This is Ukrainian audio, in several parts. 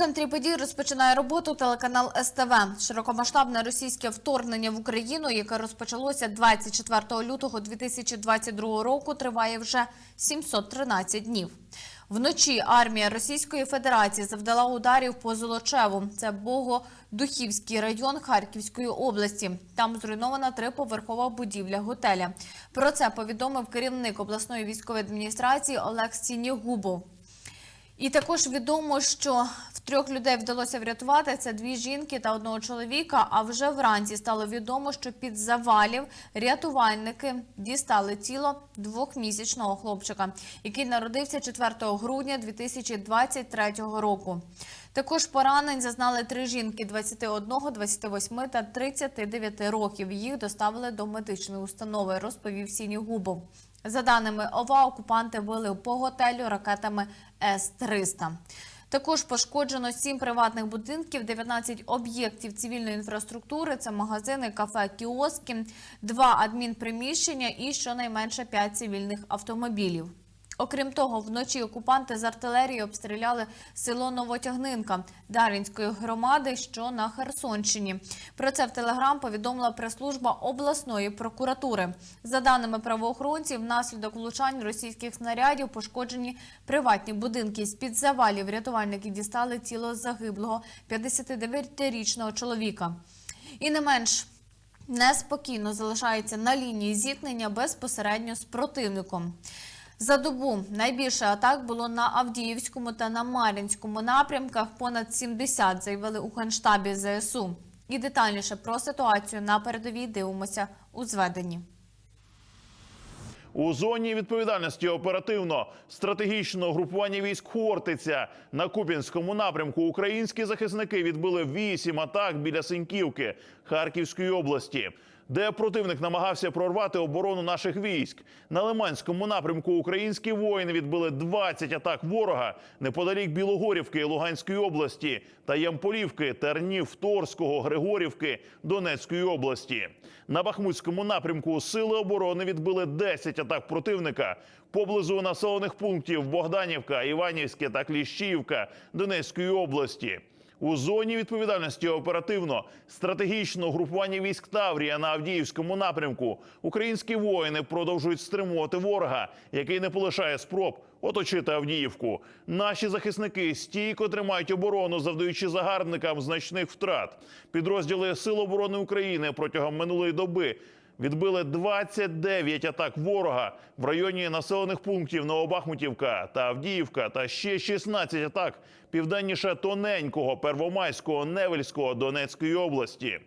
Центрі подій розпочинає роботу телеканал СТВ. Широкомасштабне російське вторгнення в Україну, яке розпочалося 24 лютого 2022 року, триває вже 713 днів. Вночі армія Російської Федерації завдала ударів по Золочеву. Це Богодухівський район Харківської області. Там зруйнована триповерхова будівля готеля. Про це повідомив керівник обласної військової адміністрації Олег Сінігубов. І також відомо, що в трьох людей вдалося врятувати це дві жінки та одного чоловіка. А вже вранці стало відомо, що під завалів рятувальники дістали тіло двохмісячного хлопчика, який народився 4 грудня 2023 року. Також поранень зазнали три жінки 21, 28 та 39 років. Їх доставили до медичної установи, розповів Сінігубов. За даними ОВА, окупанти били по готелю ракетами С-300. Також пошкоджено 7 приватних будинків, 19 об'єктів цивільної інфраструктури, це магазини, кафе, кіоски, 2 адмінприміщення і щонайменше 5 цивільних автомобілів. Окрім того, вночі окупанти з артилерії обстріляли село Новотягнинка Дарвінської громади, що на Херсонщині. Про це в Телеграм повідомила прес-служба обласної прокуратури. За даними правоохоронців, внаслідок влучань російських снарядів пошкоджені приватні будинки. З під завалів рятувальники дістали тіло загиблого 59-річного чоловіка. І не менш неспокійно залишається на лінії зіткнення безпосередньо з противником. За добу найбільше атак було на Авдіївському та на Мар'їнському напрямках. Понад 70 заявили у генштабі ЗСУ. І детальніше про ситуацію на передовій дивимося у зведенні. У зоні відповідальності оперативно стратегічного групування військ Хортиця на Куп'янському напрямку українські захисники відбили вісім атак біля Синьківки Харківської області, де противник намагався прорвати оборону наших військ. На Лиманському напрямку українські воїни відбили 20 атак ворога неподалік Білогорівки Луганської області та Ямполівки, Тернів, Торського, Григорівки Донецької області. На Бахмутському напрямку сили оборони відбили 10 атак противника поблизу населених пунктів Богданівка, Іванівське та Кліщіївка Донецької області. У зоні відповідальності оперативно стратегічного групування військ Таврія на Авдіївському напрямку українські воїни продовжують стримувати ворога, який не полишає спроб оточити Авдіївку. Наші захисники стійко тримають оборону, завдаючи загарбникам значних втрат. Підрозділи Сил оборони України протягом минулої доби відбили 29 атак ворога в районі населених пунктів Новобахмутівка та Авдіївка, та ще 16 атак південніше Тоненького, Первомайського, Невельського Донецької області.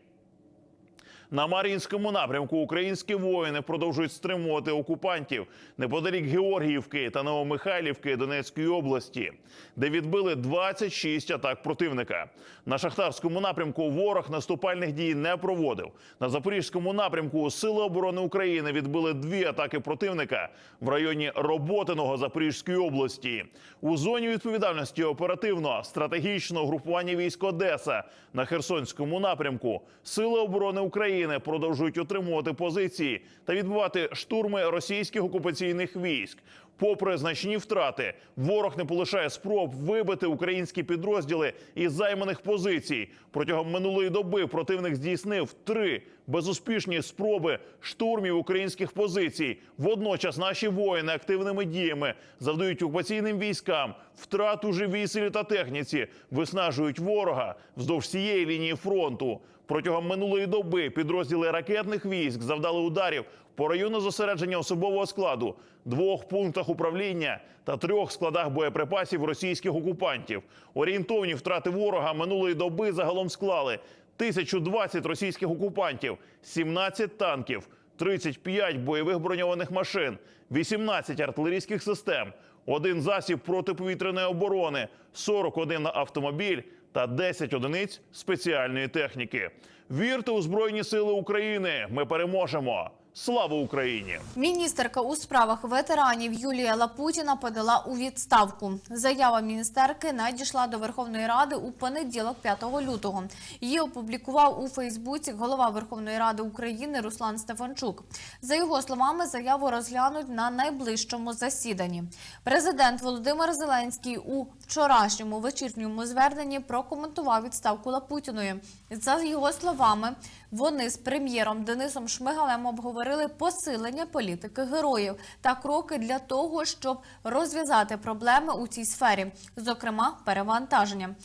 На Мар'їнському напрямку українські воїни продовжують стримувати окупантів неподалік Георгіївки та Новомихайлівки Донецької області, де відбили 26 атак противника. На шахтарському напрямку ворог наступальних дій не проводив. На запорізькому напрямку Сили оборони України відбили дві атаки противника в районі Роботиного Запорізької області. У зоні відповідальності оперативно стратегічного групування військ Одеса на Херсонському напрямку. Сили оборони України продовжують отримувати позиції та відбивати штурми російських окупаційних військ. Попри значні втрати, ворог не полишає спроб вибити українські підрозділи із займаних позицій. Протягом минулої доби противник здійснив три безуспішні спроби штурмів українських позицій. Водночас наші воїни активними діями завдають окупаційним військам втрат у живій силі та техніці, виснажують ворога вздовж всієї лінії фронту. Протягом минулої доби підрозділи ракетних військ завдали ударів по району зосередження особового складу, двох пунктах управління та трьох складах боєприпасів російських окупантів. Орієнтовні втрати ворога минулої доби загалом склали 1020 російських окупантів, 17 танків, 35 бойових броньованих машин, 18 артилерійських систем, один засіб протиповітряної оборони, 41 автомобіль та 10 одиниць спеціальної техніки. Вірте у Збройні Сили України! Ми переможемо! Слава Україні! Міністерка у справах ветеранів Юлія Лапутіна подала у відставку. Заява міністерки надійшла до Верховної Ради у понеділок, 5 лютого. Її опублікував у Фейсбуці голова Верховної Ради України Руслан Стефанчук. За його словами, заяву розглянуть на найближчому засіданні. Президент Володимир Зеленський у вчорашньому вечірньому зверненні прокоментував відставку Лапутіної. За його словами, вони з прем'єром Денисом Шмигалем обговорили посилення політики героїв та кроки для того, щоб розв'язати проблеми у цій сфері, зокрема перевантаження.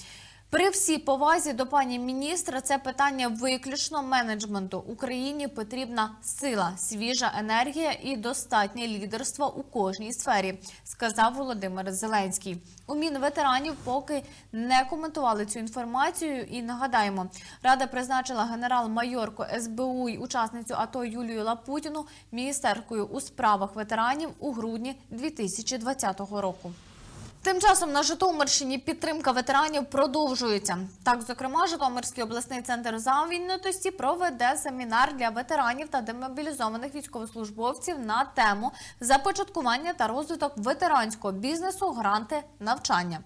При всій повазі до пані міністра це питання виключно менеджменту. Україні потрібна сила, свіжа енергія і достатнє лідерство у кожній сфері, сказав Володимир Зеленський. У Мінветеранів поки не коментували цю інформацію. І нагадаємо, рада призначила генерал-майорку СБУ й учасницю АТО Юлію Лапутіну міністеркою у справах ветеранів у грудні 2020 року. Тим часом на Житомирщині підтримка ветеранів продовжується. Так, зокрема, Житомирський обласний центр завільнотості проведе семінар для ветеранів та демобілізованих військовослужбовців на тему започаткування та розвиток ветеранського бізнесу, гранти, навчання.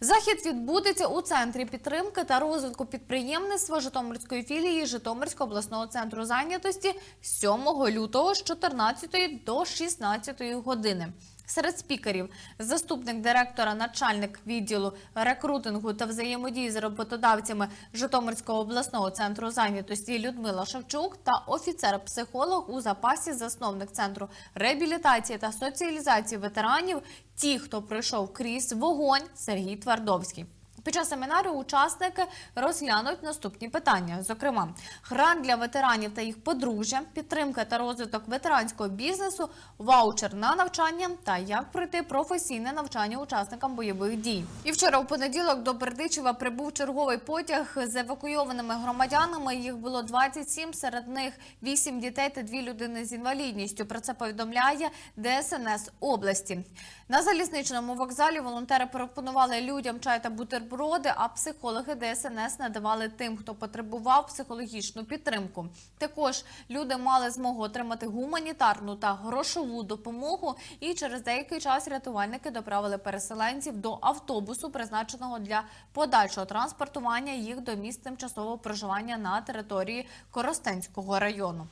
Захід відбудеться у центрі підтримки та розвитку підприємництва Житомирської філії Житомирського обласного центру зайнятості 7 лютого з 14 до 16 години. Серед спікерів заступник директора, начальник відділу рекрутингу та взаємодії з роботодавцями Житомирського обласного центру зайнятості Людмила Шевчук та офіцер-психолог у запасі, засновник центру реабілітації та соціалізації ветеранів. Ті, хто пройшов крізь вогонь, Сергій Твардовський. Під час семінару учасники розглянуть наступні питання: зокрема, грант для ветеранів та їх подружжя, підтримка та розвиток ветеранського бізнесу, ваучер на навчання та як пройти професійне навчання учасникам бойових дій. І вчора у понеділок до Бердичева прибув черговий потяг з евакуйованими громадянами. Їх було 27, серед них 8 дітей та 2 людини з інвалідністю. Про це повідомляє ДСНС області. На залізничному вокзалі волонтери пропонували людям чай та бутерброди, а психологи ДСНС надавали тим, хто потребував психологічну підтримку. Також люди мали змогу отримати гуманітарну та грошову допомогу. І через деякий час рятувальники доправили переселенців до автобусу, призначеного для подальшого транспортування їх до місць тимчасового проживання на території Коростенського району.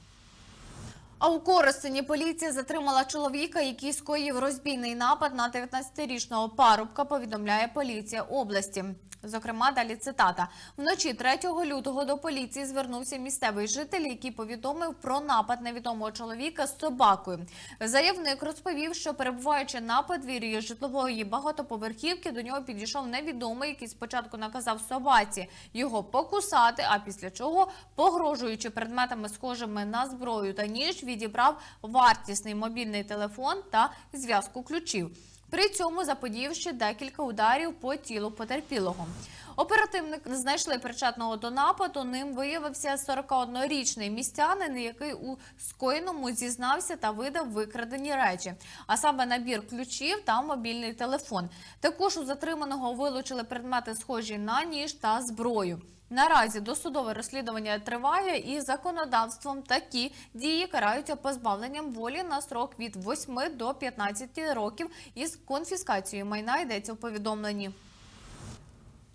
А у Коростені поліція затримала чоловіка, який скоїв розбійний напад на 19-річного парубка. Повідомляє поліція області. Зокрема, далі цитата: вночі 3 лютого до поліції звернувся місцевий житель, який повідомив про напад невідомого чоловіка з собакою. Заявник розповів, що перебуваючи на подвір'ї житлової багатоповерхівки, до нього підійшов невідомий, який спочатку наказав собаці його покусати. А після чого, погрожуючи предметами, схожими на зброю та ніж, відібрав вартісний мобільний телефон та зв'язку ключів. При цьому заподіявши декілька ударів по тілу потерпілого. Оперативник знайшли причетного до нападу. Ним виявився 41-річний містянин, який у скоєному зізнався та видав викрадені речі, а саме набір ключів та мобільний телефон. Також у затриманого вилучили предмети, схожі на ніж та зброю. Наразі досудове розслідування триває і законодавством такі дії караються позбавленням волі на срок від 8 до 15 років із конфіскацією майна йдеться в повідомленні.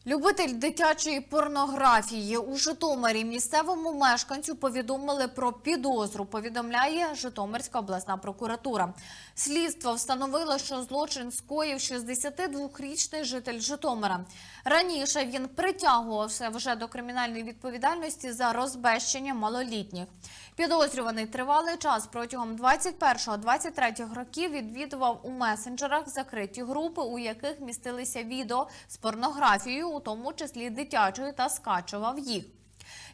Любитель дитячої порнографії у Житомирі місцевому мешканцю повідомили про підозру. Повідомляє Житомирська обласна прокуратура. Слідство встановило, що злочин скоїв 62-річний житель Житомира. Раніше він притягувався вже до кримінальної відповідальності за розбещення малолітніх. Підозрюваний тривалий час протягом 21-23 років відвідував у месенджерах закриті групи, у яких містилися відео з порнографією, у тому числі дитячою, та скачував їх.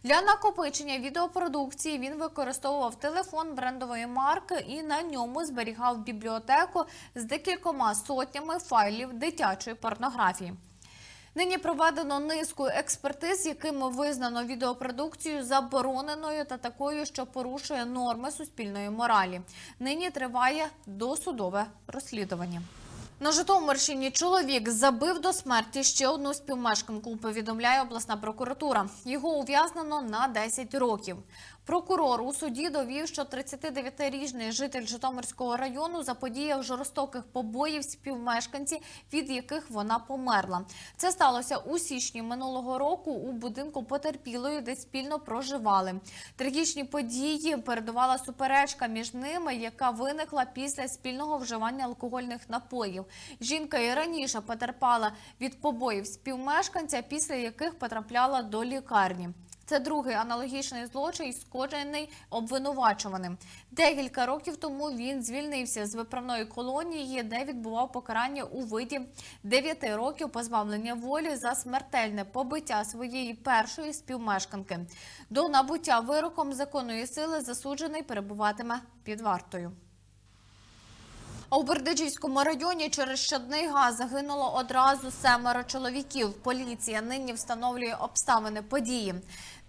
Для накопичення відеопродукції він використовував телефон брендової марки і на ньому зберігав бібліотеку з декількома сотнями файлів дитячої порнографії. Нині проведено низку експертиз, якими визнано відеопродукцію забороненою та такою, що порушує норми суспільної моралі. Нині триває досудове розслідування. На Житомирщині чоловік забив до смерті ще одну співмешканку. Повідомляє обласна прокуратура. Його ув'язнено на 10 років. Прокурор у суді довів, що 39-річний житель Житомирського району заподіяв жорстоких побоїв співмешканці, від яких вона померла. Це сталося у січні минулого року у будинку потерпілої, де спільно проживали. Трагічні події передувала суперечка між ними, яка виникла після спільного вживання алкогольних напоїв. Жінка і раніше потерпала від побоїв співмешканця, після яких потрапляла до лікарні. Це другий аналогічний злочин, скоджений обвинувачуваним. Декілька років тому він звільнився з виправної колонії, де відбував покарання у виді 9 років позбавлення волі за смертельне побиття своєї першої співмешканки. До набуття вироком законної сили засуджений перебуватиме під вартою. А у Бердичівському районі через щадний газ загинуло одразу семеро чоловіків. Поліція нині встановлює обставини події.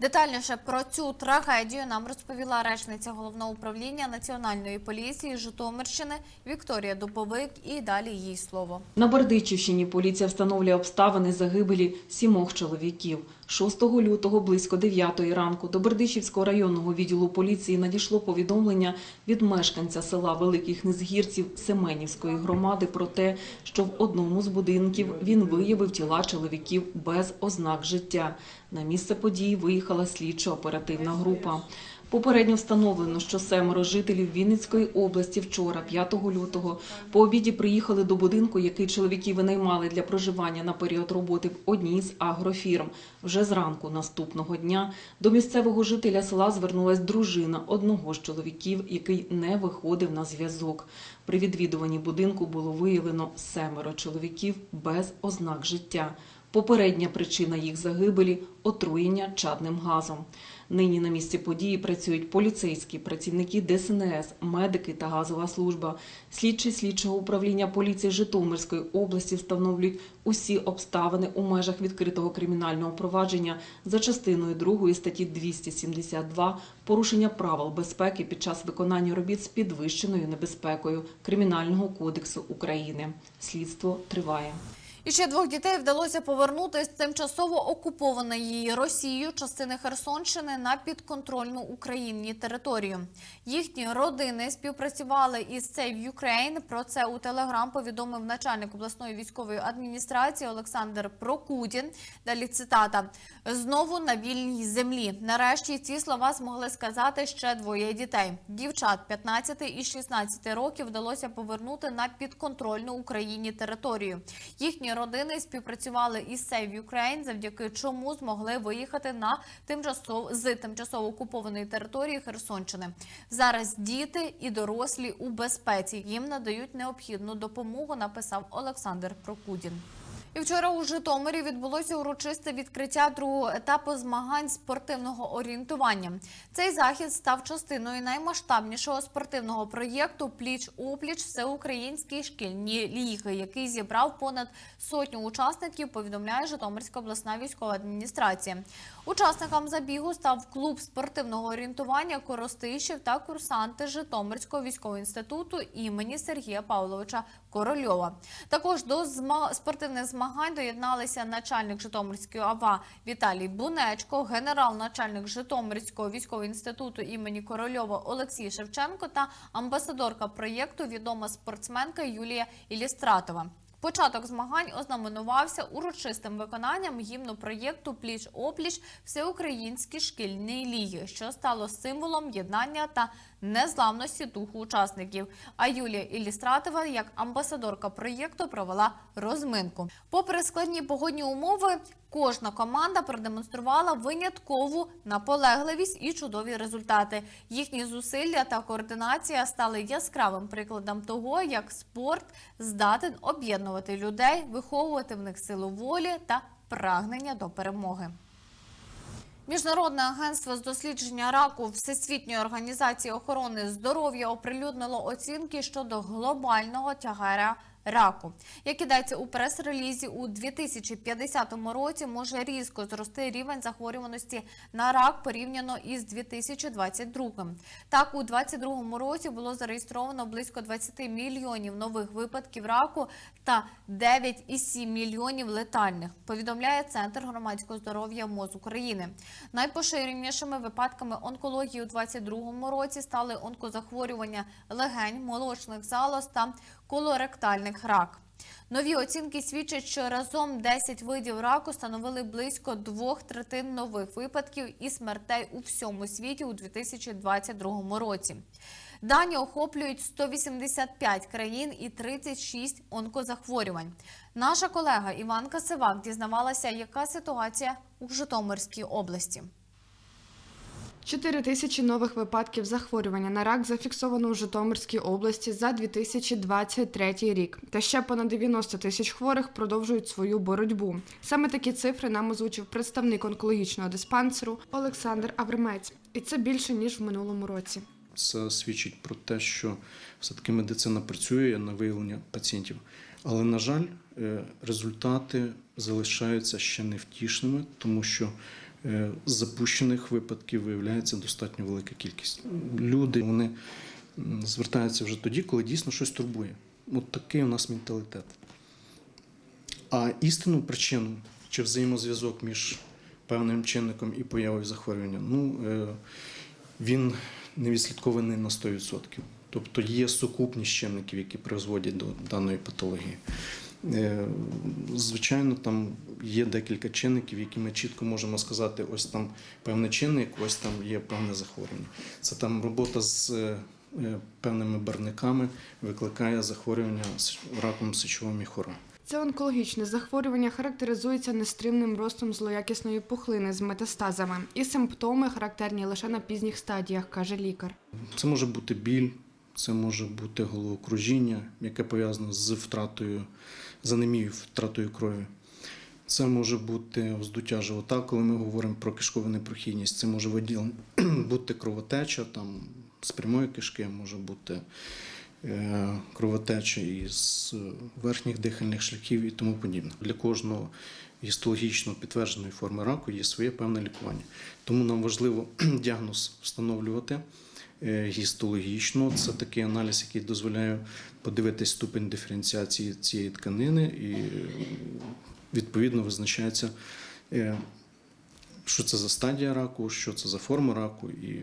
Детальніше про цю трагедію нам розповіла речниця головного управління національної поліції Житомирщини Вікторія Дубовик. І далі їй слово. На Бердичівщині поліція встановлює обставини загибелі сімох чоловіків. 6 лютого близько 9 ранку до Бердичівського районного відділу поліції надійшло повідомлення від мешканця села Великих Незгірців Семенівської громади про те, що в одному з будинків він виявив тіла чоловіків без ознак життя. На місце події виїхала слідчо-оперативна група. Попередньо встановлено, що семеро жителів Вінницької області вчора, 5 лютого, по обіді приїхали до будинку, який чоловіки винаймали для проживання на період роботи в одній з агрофірм. Вже зранку наступного дня до місцевого жителя села звернулась дружина одного з чоловіків, який не виходив на зв'язок. При відвідуванні будинку було виявлено семеро чоловіків без ознак життя. Попередня причина їх загибелі отруєння чадним газом. Нині на місці події працюють поліцейські, працівники ДСНС, медики та газова служба. Слідчі слідчого управління поліції Житомирської області встановлюють усі обставини у межах відкритого кримінального провадження за частиною 2 статті 272 порушення правил безпеки під час виконання робіт з підвищеною небезпекою Кримінального кодексу України. Слідство триває. І ще двох дітей вдалося повернути з тимчасово окупованої Росією частини Херсонщини на підконтрольну Україні територію. Їхні родини співпрацювали із Save Ukraine. Про це у Телеграм повідомив начальник обласної військової адміністрації Олександр Прокудін. Далі цитата: знову на вільній землі. Нарешті ці слова змогли сказати ще двоє дітей. Дівчат 15 і 16 років вдалося повернути на підконтрольну Україні територію. Їхні родини співпрацювали із Save Ukraine, завдяки чому змогли виїхати на тимчасово з тимчасово окупованої території Херсонщини. Зараз діти і дорослі у безпеці. Їм надають необхідну допомогу. Написав Олександр Прокудін. І вчора у Житомирі відбулося урочисте відкриття другого етапу змагань спортивного орієнтування. Цей захід став частиною наймасштабнішого спортивного проєкту Пліч опліч всеукраїнські шкільні ліги, який зібрав понад сотню учасників. Повідомляє Житомирська обласна військова адміністрація. Учасникам забігу став клуб спортивного орієнтування Коростишів та курсанти Житомирського військового інституту імені Сергія Павловича Корольова. Також до спортивних змагань доєдналися начальник Житомирської АВА Віталій Бунечко, генерал-начальник Житомирського військового інституту імені Корольова Олексій Шевченко та амбасадорка проєкту відома спортсменка Юлія Ілістратова. Початок змагань ознаменувався урочистим виконанням гімну проєкту Пліч опліч Всеукраїнські шкільні ліги, що стало символом єднання та незламності духу учасників. А Юлія Ілістратова, як амбасадорка проєкту, провела розминку. Попри складні погодні умови, кожна команда продемонструвала виняткову наполегливість і чудові результати. Їхні зусилля та координація стали яскравим прикладом того, як спорт здатен об'єднувати людей, виховувати в них силу волі та прагнення до перемоги. Міжнародне агентство з дослідження раку Всесвітньої організації охорони здоров'я оприлюднило оцінки щодо глобального тягаря раку. Як ідеться у прес-релізі, у 2050 році може різко зрости рівень захворюваності на рак порівняно із 2022. Так, у 2022 році було зареєстровано близько 20 мільйонів нових випадків раку та 9,7 мільйонів летальних. Повідомляє Центр громадського здоров'я МОЗ України. Найпоширенішими випадками онкології у 2022 році стали онкозахворювання легень, молочних залоз та колоректальних рак. Нові оцінки свідчать, що разом 10 видів раку становили близько двох третин нових випадків і смертей у всьому світі у 2022 році. Дані охоплюють 185 країн і 36 онкозахворювань. Наша колега Іванка Сивак дізнавалася, яка ситуація у Житомирській області. 4 тисячі нових випадків захворювання на рак зафіксовано у Житомирській області за 2023 рік. Та ще понад 90 тисяч хворих продовжують свою боротьбу. Саме такі цифри нам озвучив представник онкологічного диспансеру Олександр Авремець. І це більше ніж в минулому році. Це свідчить про те, що все-таки медицина працює на виявлення пацієнтів. Але, на жаль, е, результати залишаються ще невтішними, тому що запущених випадків виявляється достатньо велика кількість. Люди вони звертаються вже тоді, коли дійсно щось турбує. От такий у нас менталітет. А істинну причину чи взаємозв'язок між певним чинником і появою захворювання, ну е, він не відслідкований на 100%. Тобто є сукупність чинників, які призводять до даної патології. Е, Звичайно, там є декілька чинників, які ми чітко можемо сказати, ось там певний чинник, ось там є певне захворювання. Це там робота з е, е, певними барниками викликає захворювання раком сечового міхура. Це онкологічне захворювання характеризується нестримним ростом злоякісної пухлини з метастазами, і симптоми характерні лише на пізніх стадіях, каже лікар. Це може бути біль, це може бути головокружіння, яке пов'язане з втратою, з анемією, втратою крові. Це може бути вздуття живота, коли ми говоримо про кишкову непрохідність. Це може бути кровотеча там, з прямої кишки, може бути е, кровотеча із верхніх дихальних шляхів і тому подібне. Для кожного гістологічно підтвердженої форми раку є своє певне лікування. Тому нам важливо діагноз встановлювати е, гістологічно. Це такий аналіз, який дозволяє подивитись ступень диференціації цієї тканини і е, відповідно визначається, е, що це за стадія раку, що це за форма раку, і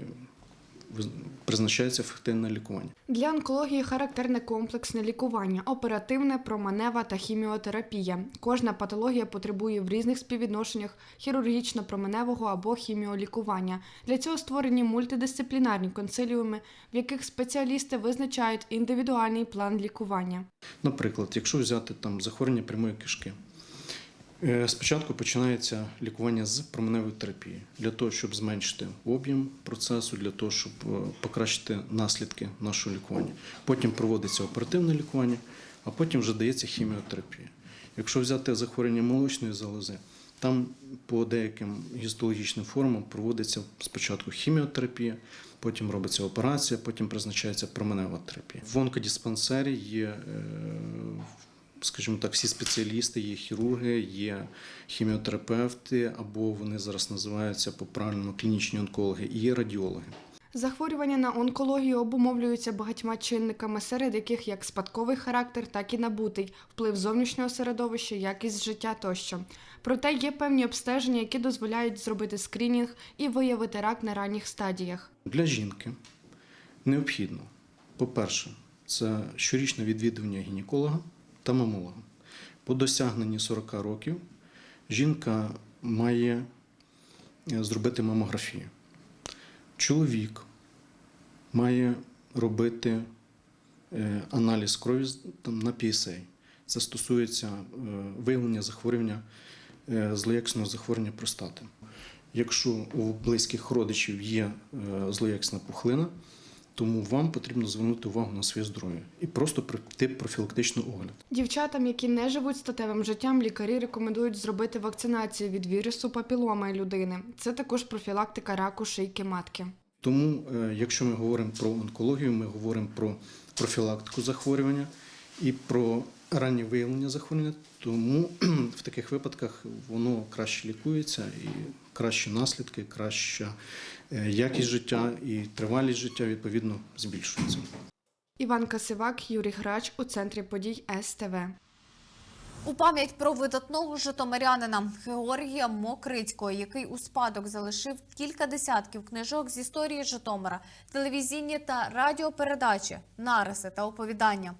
призначається ефективне лікування. Для онкології характерне комплексне лікування, оперативне, променева та хіміотерапія. Кожна патологія потребує в різних співвідношеннях хірургічно-променевого або хіміолікування. Для цього створені мультидисциплінарні консиліуми, в яких спеціалісти визначають індивідуальний план лікування. Наприклад, якщо взяти там захворювання прямої кишки, спочатку починається лікування з променевої терапії для того, щоб зменшити об'єм процесу, для того, щоб е, покращити наслідки нашого лікування. Потім проводиться оперативне лікування, а потім вже дається хіміотерапія. Якщо взяти захворювання молочної залози, там по деяким гістологічним формам проводиться спочатку хіміотерапія, потім робиться операція, потім призначається променева терапія. В онкодиспансері є, е, скажімо так, всі спеціалісти, є хірурги, є хіміотерапевти, або вони зараз називаються по-правильному клінічні онкологи, і є радіологи. Захворювання на онкологію обумовлюються багатьма чинниками, серед яких як спадковий характер, так і набутий, вплив зовнішнього середовища, якість життя тощо. Проте є певні обстеження, які дозволяють зробити скринінг і виявити рак на ранніх стадіях. Для жінки необхідно, по-перше, це щорічне відвідування гінеколога та мамолога. По досягненні 40 років жінка має е, зробити мамографію. Чоловік має робити е, аналіз крові на PSA. Це стосується е, виявлення захворювання злоякісного захворювання простати. Якщо у близьких родичів є злоякісна пухлина, тому вам потрібно звернути увагу на своє здоров'я і просто пройти профілактичний огляд. Дівчатам, які не живуть статевим життям, лікарі рекомендують зробити вакцинацію від вірусу папіломи людини. Це також профілактика раку шийки матки. Тому, е, якщо ми говоримо про онкологію, ми говоримо про профілактику захворювання і про раннє виявлення захворювання, тому в таких випадках воно краще лікується і кращі наслідки, краща якість життя і тривалість життя відповідно збільшується. Іван Касивак, Юрій Грач у центрі подій СТВ. У пам'ять про видатного житомирянина Георгія Мокрицького, який у спадок залишив кілька десятків книжок з історії Житомира, телевізійні та радіопередачі, нариси та оповідання.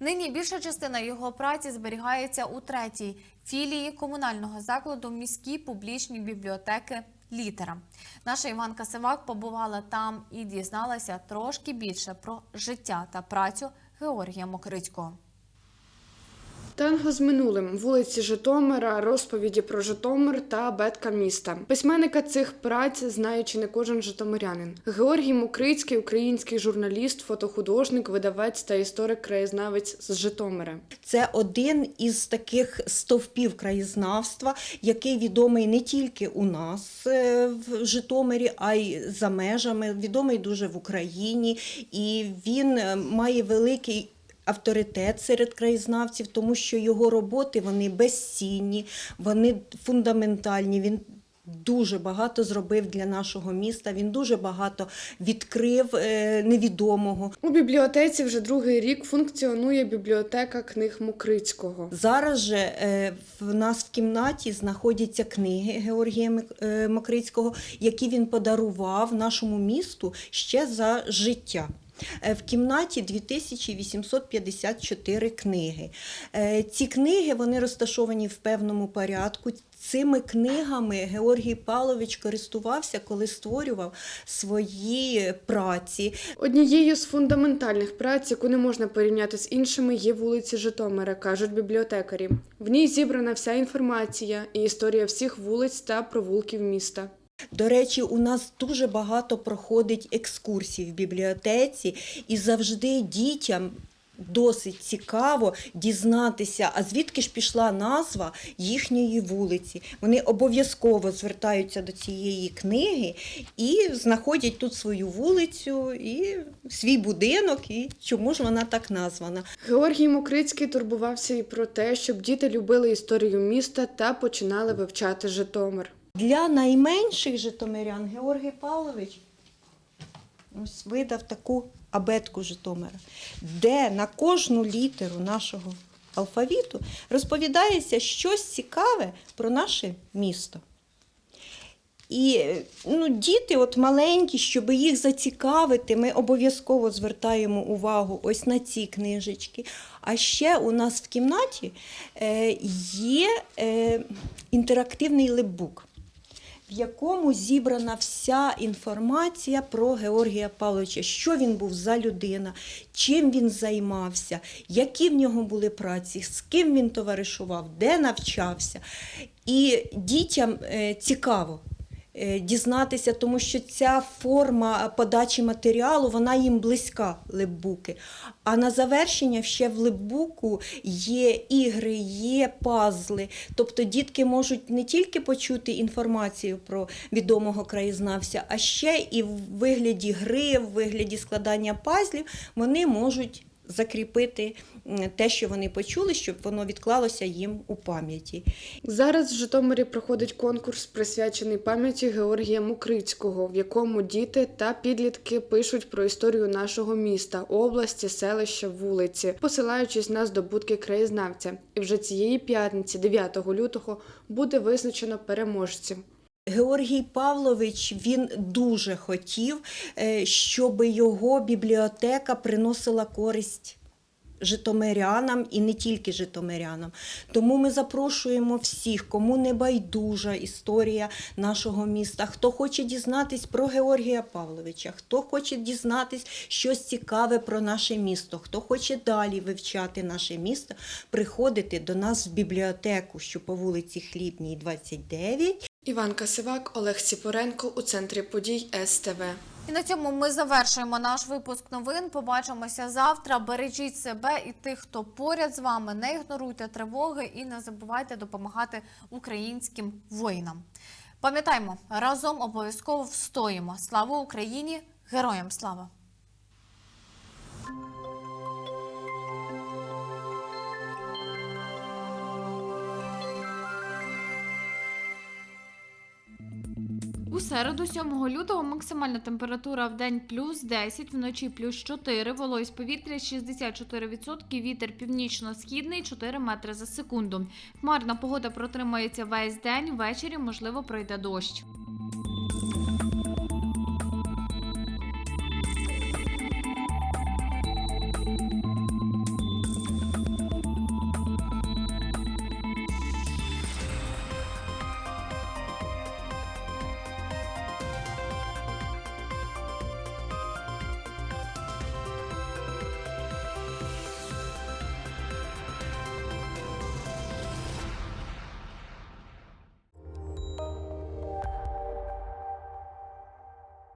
Нині більша частина його праці зберігається у третій філії комунального закладу міські публічні бібліотеки. Літера наша Іванка Сивак побувала там і дізналася трошки більше про життя та працю Георгія Мокрицького. Танго з минулим, вулиці Житомира, розповіді про Житомир та абетка міста. Письменника цих праць знає чи не кожен житомирянин. Георгій Мокрицький, український журналіст, фотохудожник, видавець та історик-краєзнавець з Житомира. Це один із таких стовпів краєзнавства, який відомий не тільки у нас е, в Житомирі, а й за межами. Відомий дуже в Україні, і він е, має великий. Авторитет серед краєзнавців, тому що його роботи вони безцінні, вони фундаментальні. Він дуже багато зробив для нашого міста. Він дуже багато відкрив е, невідомого. У бібліотеці вже другий рік функціонує бібліотека книг Мокрицького. Зараз же е, в нас в кімнаті знаходяться книги Георгія Мик- е, Мокрицького, які він подарував нашому місту ще за життя. Е, В кімнаті 2854 книги. Е, Ці книги вони розташовані в певному порядку. Цими книгами Георгій Павлович користувався, коли створював свої праці. Однією з фундаментальних праць, яку не можна порівняти з іншими, є вулиці Житомира, кажуть бібліотекарі. В ній зібрана вся інформація і історія всіх вулиць та провулків міста. До речі, у нас дуже багато проходить екскурсій в бібліотеці, і завжди дітям досить цікаво дізнатися, а звідки ж пішла назва їхньої вулиці. Вони обов'язково звертаються до цієї книги і знаходять тут свою вулицю і свій будинок, і чому ж вона так названа. Георгій Мокрицький турбувався і про те, щоб діти любили історію міста та починали вивчати Житомир. Для найменших житомирян Георгій Павлович ось видав таку абетку Житомира, де на кожну літеру нашого алфавіту розповідається щось цікаве про наше місто. І ну, діти, от маленькі, щоб їх зацікавити, ми обов'язково звертаємо увагу ось на ці книжечки. А ще у нас в кімнаті е, є е, інтерактивний лепбук в якому зібрана вся інформація про Георгія Павловича, що він був за людина, чим він займався, які в нього були праці, з ким він товаришував, де навчався. І дітям е, цікаво. Е, Дізнатися, тому що ця форма подачі матеріалу вона їм близька лепбуки. А на завершення ще в лепбуку є ігри, є пазли. Тобто дітки можуть не тільки почути інформацію про відомого краєзнавця, а ще і в вигляді гри, в вигляді складання пазлів вони можуть закріпити те, що вони почули, щоб воно відклалося їм у пам'яті. Зараз в Житомирі проходить конкурс, присвячений пам'яті Георгія Мокрицького, в якому діти та підлітки пишуть про історію нашого міста, області, селища, вулиці, посилаючись на здобутки краєзнавця. І вже цієї п'ятниці, 9 лютого, буде визначено переможців. Георгій Павлович він дуже хотів, е, щоб його бібліотека приносила користь житомирянам і не тільки житомирянам. Тому ми запрошуємо всіх, кому не байдужа історія нашого міста, хто хоче дізнатись про Георгія Павловича, хто хоче дізнатись щось цікаве про наше місто, хто хоче далі вивчати наше місто, приходити до нас в бібліотеку, що по вулиці Хлібній, 29. Іван Касивак, Олег Ціпоренко у центрі подій СТВ. І на цьому ми завершуємо наш випуск новин. Побачимося завтра. Бережіть себе і тих, хто поряд з вами. Не ігноруйте тривоги і не забувайте допомагати українським воїнам. Пам'ятаймо, разом обов'язково встоїмо. Слава Україні! Героям слава! У середу, 7 лютого, максимальна температура в день плюс 10, вночі плюс 4, вологість повітря 64%, вітер північно-східний 4 метри за секунду. Хмарна погода протримається весь день, ввечері, можливо, пройде дощ.